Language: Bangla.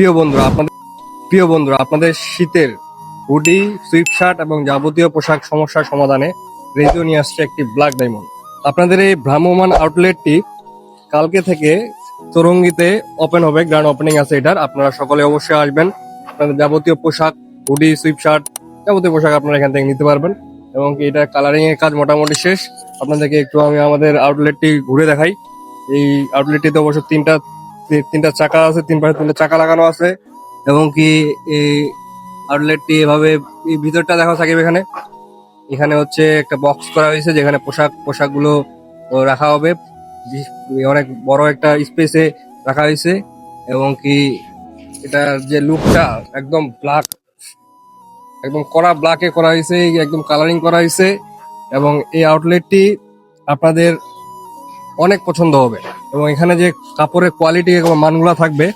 প্রিয় বন্ধুরা, আপনাদের প্রিয় বন্ধুরা, আপনাদের শীতের হুডি সুইপ শার্ট এবং যাবতীয় পোশাক সমস্যার সমাধানে রেডিও নিয়ে আসছে একটি ব্ল্যাক ডায়মন্ড। আপনাদের এই ভ্রাম্যমান আউটলেটটি কালকে থেকে চৌরঙ্গিতে ওপেন হবে গ্র্যান্ড ওপেনিং আছে এটার। আপনারা সকলে অবশ্যই আসবেন। আপনাদের যাবতীয় পোশাক, হুডি সুইপ শার্ট যাবতীয় পোশাক আপনারা এখান থেকে নিতে পারবেন। এবং এটা কালারিং এর কাজ মোটামুটি শেষ। আপনাদেরকে একটু আমি আমাদের আউটলেটটি ঘুরে দেখাই। এই আউটলেটটিতে অবশ্য তিনটা তিনটা চাকা আছে, তিন পাশে তিনটা চাকা লাগানো আছে। এবং কি এই আউটলেটটি এভাবে ভিতরটা দেখা সাকিব এখানে। এখানে হচ্ছে একটা বক্স করা হয়েছে, যেখানে পোশাক পোশাকগুলো রাখা হবে। অনেক বড় একটা স্পেসে রাখা হয়েছে। এবং কি এটার যে লুকটা একদম ব্ল্যাক একদম কড়া ব্ল্যাকে করা হয়েছে একদম কালারিং করা হয়েছে। এবং এই আউটলেটটি আপনাদের অনেক পছন্দ হবে। এবং এখানে যে কাপড়ের কোয়ালিটি এবং মানগুলা থাকবে